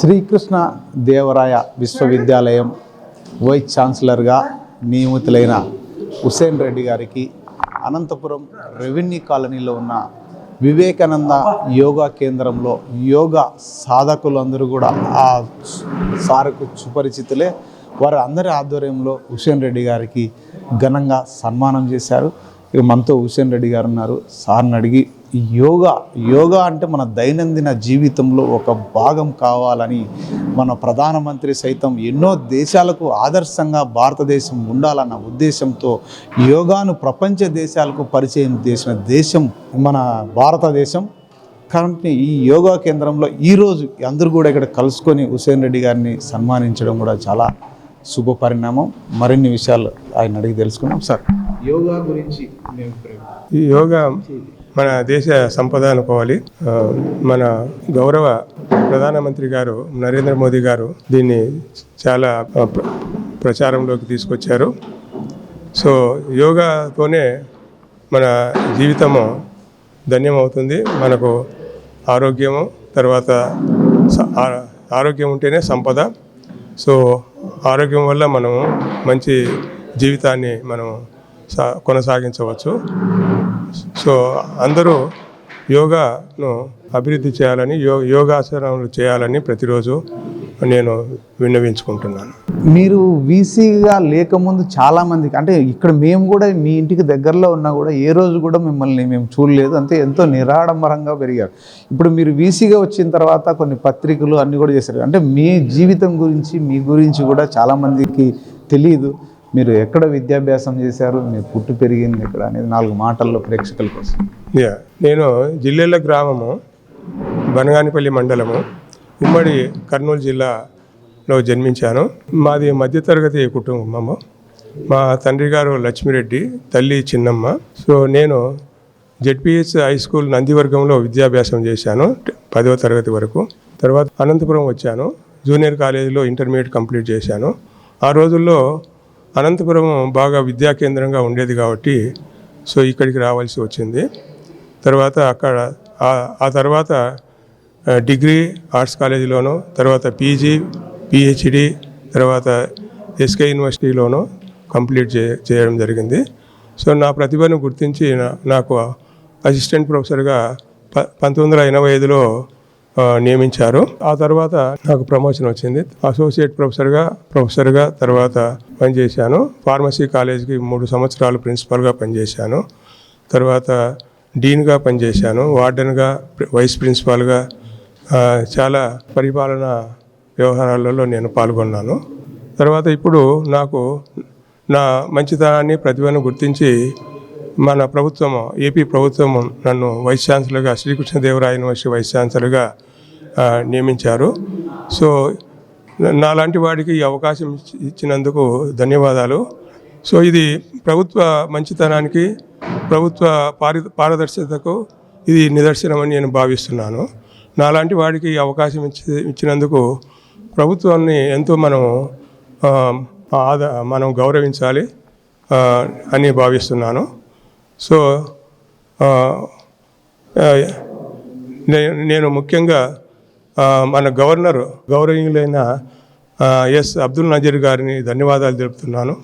శ్రీకృష్ణ దేవరాయ విశ్వవిద్యాలయం వైస్ ఛాన్సలర్గా నియమితులైన హుసేన్ రెడ్డి గారికి అనంతపురం రెవెన్యూ కాలనీలో ఉన్న వివేకానంద యోగా కేంద్రంలో యోగా సాధకులందరూ కూడా ఆ సారుకు సుపరిచితులే. వారు అందరి ఆధ్వర్యంలో హుసేన్ రెడ్డి గారికి ఘనంగా సన్మానం చేశారు. ఇక మనతో హుసేన్ రెడ్డి గారు ఉన్నారు. సార్ని అడిగి యోగా యోగా అంటే మన దైనందిన జీవితంలో ఒక భాగం కావాలని మన ప్రధానమంత్రి సైతం ఎన్నో దేశాలకు ఆదర్శంగా భారతదేశం ఉండాలన్న ఉద్దేశంతో యోగాను ప్రపంచ దేశాలకు పరిచయం చేసిన దేశం మన భారతదేశం. కాబట్టి ఈ యోగా కేంద్రంలో ఈరోజు అందరూ కూడా ఇక్కడ కలుసుకొని హుసేన్ రెడ్డి గారిని సన్మానించడం కూడా చాలా శుభ పరిణామం. మరిన్ని విషయాలు ఆయన అడిగి తెలుసుకున్నాం సార్. యోగా గురించి యోగా మన దేశ సంపద అనుకోవాలి. మన గౌరవ ప్రధానమంత్రి గారు నరేంద్ర మోదీ గారు దీన్ని చాలా ప్రచారంలోకి తీసుకొచ్చారు. సో యోగాతోనే మన జీవితము ధన్యమవుతుంది. మనకు ఆరోగ్యము తర్వాత ఆరోగ్యం ఉంటేనే సంపద. సో ఆరోగ్యం వల్ల మనము మంచి జీవితాన్ని మనం సా కొనసాగించవచ్చు. సో అందరూ యోగాను అభివృద్ధి చేయాలని యో యోగాసనాలు చేయాలని ప్రతిరోజు నేను విన్నవించుకుంటున్నాను. మీరు వీసీగా లేకముందు చాలామందికి అంటే ఇక్కడ మేము కూడా మీ ఇంటికి దగ్గరలో ఉన్నా కూడా ఏ రోజు కూడా మిమ్మల్ని మేము చూడలేదు. అంతే ఎంతో నిరాడంబరంగా పెరిగారు. ఇప్పుడు మీరు వీసీగా వచ్చిన తర్వాత కొన్ని పత్రికలు అన్నీ కూడా చేశారు. అంటే మీ జీవితం గురించి మీ గురించి కూడా చాలామందికి తెలియదు మీరు ఎక్కడ విద్యాభ్యాసం చేశారు? మీరు పుట్టి పెరిగింది ఎక్కడ అనేది నాలుగు మాటల్లో ప్రేక్షకుల కోసం. యా నేను జిల్లెల గ్రామము బనగానిపల్లి మండలము ఉమ్మడి కర్నూలు జిల్లాలో జన్మించాను. మాది మధ్యతరగతి కుటుంబము. మా తండ్రి గారు లక్ష్మిరెడ్డి తల్లి చిన్నమ్మ. సో నేను జెడ్పిహెచ్ హై స్కూల్ నందివర్గంలో విద్యాభ్యాసం చేశాను పదవ తరగతి వరకు. తర్వాత అనంతపురం వచ్చాను జూనియర్ కాలేజీలో ఇంటర్మీడియట్ కంప్లీట్ చేశాను. ఆ రోజుల్లో అనంతపురం బాగా విద్యా కేంద్రంగా ఉండేది కాబట్టి సో ఇక్కడికి రావాల్సి వచ్చింది. తర్వాత అక్కడ ఆ- తర్వాత డిగ్రీ ఆర్ట్స్ కాలేజీలోను తర్వాత పీజీ పిహెచ్డి తర్వాత ఎస్కే యూనివర్సిటీలోను కంప్లీట్ చే చేయడం జరిగింది. సో నా ప్రతిభను గుర్తించి నా- నాకు అసిస్టెంట్ ప్రొఫెసర్గా ప పంతొమ్మిది వందల ఎనభై ఐదులో నియమించారు. ఆ తర్వాత నాకు ప్రమోషన్ వచ్చింది. అసోసియేట్ ప్రొఫెసర్గా ప్రొఫెసర్గా తర్వాత పనిచేశాను. ఫార్మసీ కాలేజీకి మూడు సంవత్సరాలు ప్రిన్సిపల్గా పనిచేశాను. తర్వాత డీన్గా పనిచేశాను. వార్డెన్గా వైస్ ప్రిన్సిపాల్గా చాలా పరిపాలన వ్యవహారాలలో నేను పాల్గొన్నాను. తర్వాత ఇప్పుడు నాకు నా మంచితనాన్ని ప్రతిభను గుర్తించి మన ప్రభుత్వం ఏపీ ప్రభుత్వం నన్ను వైస్ ఛాన్సలర్గా శ్రీకృష్ణదేవరాయ యూనివర్సిటీ వైస్ ఛాన్సలర్గా నియమించారు. సో నాలాంటి వాడికి ఈ అవకాశం ఇచ్చి- ఇచ్చినందుకు ధన్యవాదాలు. సో ఇది ప్రభుత్వ మంచితనానికి ప్రభుత్వ పారి పారదర్శకతకు ఇది నిదర్శనమని నేను భావిస్తున్నాను. నాలాంటి వాడికి ఈ అవకాశం ఇచ్చి ఇచ్చినందుకు ప్రభుత్వాన్ని ఎంతో మనం ఆదా మనం గౌరవించాలి అని భావిస్తున్నాను. సో నేను ముఖ్యంగా మన గవర్నర్ గౌరవీయులైన ఎస్ అబ్దుల్ నజీర్ గారిని ధన్యవాదాలు తెలుపుతున్నాను.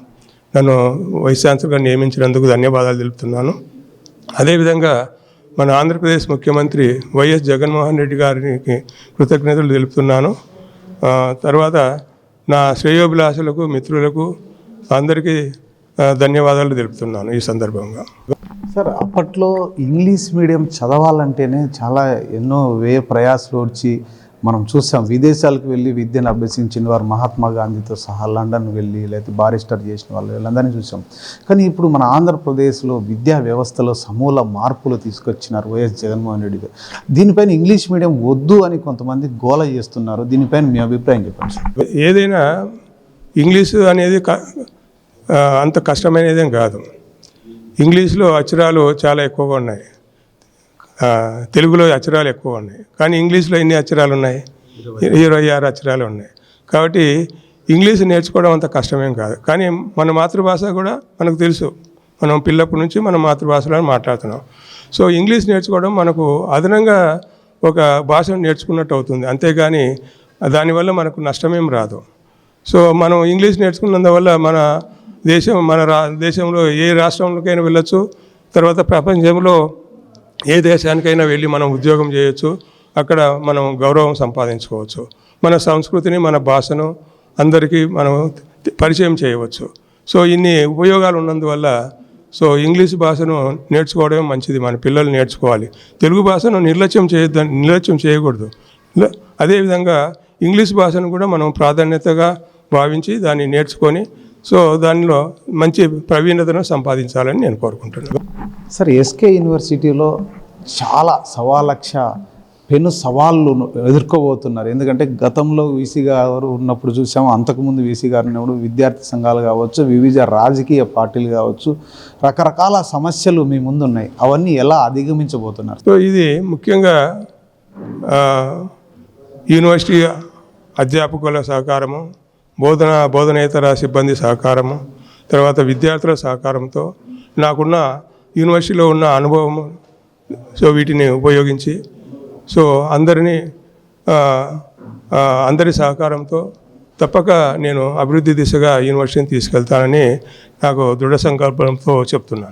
నన్ను వైస్ ఛాన్సలర్గా నియమించినందుకు ధన్యవాదాలు తెలుపుతున్నాను. అదేవిధంగా మన ఆంధ్రప్రదేశ్ ముఖ్యమంత్రి వైఎస్ జగన్మోహన్ రెడ్డి గారికి కృతజ్ఞతలు తెలుపుతున్నాను. తర్వాత నా శ్రేయోభిలాషులకు మిత్రులకు అందరికీ ధన్యవాదాలు తెలుపుతున్నాను ఈ సందర్భంగా. సార్ అప్పట్లో ఇంగ్లీష్ మీడియం చదవాలంటేనే చాలా ఎన్నో వ్యయ ప్రయాసాలు వచ్చి మనం చూసాం. విదేశాలకు వెళ్ళి విద్యను అభ్యసించిన వారు మహాత్మా గాంధీతో సహా లండన్ వెళ్ళి లేకపోతే బారిస్టర్ చేసిన వాళ్ళు వీళ్ళందరినీ చూసాం. కానీ ఇప్పుడు మన ఆంధ్రప్రదేశ్లో విద్యా వ్యవస్థలో సమూల మార్పులు తీసుకొచ్చినారు వైఎస్ జగన్మోహన్ రెడ్డి గారు. దీనిపైన ఇంగ్లీష్ మీడియం వద్దు అని కొంతమంది గోల చేస్తున్నారు. దీనిపైన మీ అభిప్రాయం చెప్పండి సార్. ఏదైనా ఇంగ్లీషు అనేది అంత కష్టమైనదేం కాదు. ఇంగ్లీష్లో అక్షరాలు చాలా ఎక్కువగా ఉన్నాయి. తెలుగులో అక్షరాలు ఎక్కువ ఉన్నాయి. కానీ ఇంగ్లీష్లో ఎన్ని అక్షరాలు ఉన్నాయి? ఇరవై ఆరు అక్షరాలు ఉన్నాయి. కాబట్టి ఇంగ్లీష్ నేర్చుకోవడం అంత కష్టమేం కాదు. కానీ మన మాతృభాష కూడా మనకు తెలుసు. మనం పిల్లప్పటి నుంచి మన మాతృభాషలో మాట్లాడుతున్నాం. సో ఇంగ్లీష్ నేర్చుకోవడం మనకు అదనంగా ఒక భాషను నేర్చుకున్నట్టు అవుతుంది. అంతేగాని దానివల్ల మనకు నష్టమేం రాదు. సో మనం ఇంగ్లీష్ నేర్చుకున్నందువల్ల మన దేశం మన రా దేశంలో ఏ రాష్ట్రంలోకైనా వెళ్ళొచ్చు. తర్వాత ప్రపంచంలో ఏ దేశానికైనా వెళ్ళి మనం ఉద్యోగం చేయొచ్చు. అక్కడ మనం గౌరవం సంపాదించుకోవచ్చు. మన సంస్కృతిని మన భాషను అందరికీ మనం పరిచయం చేయవచ్చు. సో ఇన్ని ఉపయోగాలు ఉన్నందువల్ల సో ఇంగ్లీష్ భాషను నేర్చుకోవడమే మంచిది. మన పిల్లలు నేర్చుకోవాలి. తెలుగు భాషను నిర్లక్ష్యం చేయొద్దని నిర్లక్ష్యం చేయకూడదు. అదేవిధంగా ఇంగ్లీష్ భాషను కూడా మనం ప్రాధాన్యతగా భావించి దాన్ని నేర్చుకొని సో దానిలో మంచి ప్రవీణతను సంపాదించాలని నేను కోరుకుంటున్నాను. సార్ ఎస్కే యూనివర్సిటీలో చాలా సవాలక్ష పెను సవాళ్ళు ఎదుర్కోబోతున్నారు. ఎందుకంటే గతంలో వీసీ గారు ఉన్నప్పుడు చూసాము అంతకుముందు వీసీ గారు ఉన్నప్పుడు విద్యార్థి సంఘాలు కావచ్చు వివిధ రాజకీయ పార్టీలు కావచ్చు రకరకాల సమస్యలు మీ ముందు ఉన్నాయి అవన్నీ ఎలా అధిగమించబోతున్నారు? సో ఇది ముఖ్యంగా యూనివర్సిటీ అధ్యాపకుల సహకారము బోధన బోధనేతర సిబ్బంది సహకారము తర్వాత విద్యార్థుల సహకారంతో నాకున్న యూనివర్సిటీలో ఉన్న అనుభవము సో వీటిని ఉపయోగించి సో అందరినీ అందరి సహకారంతో తప్పక నేను అభివృద్ధి దిశగా యూనివర్సిటీని తీసుకెళ్తానని నాకు దృఢ సంకల్పంతో చెప్తున్నాను.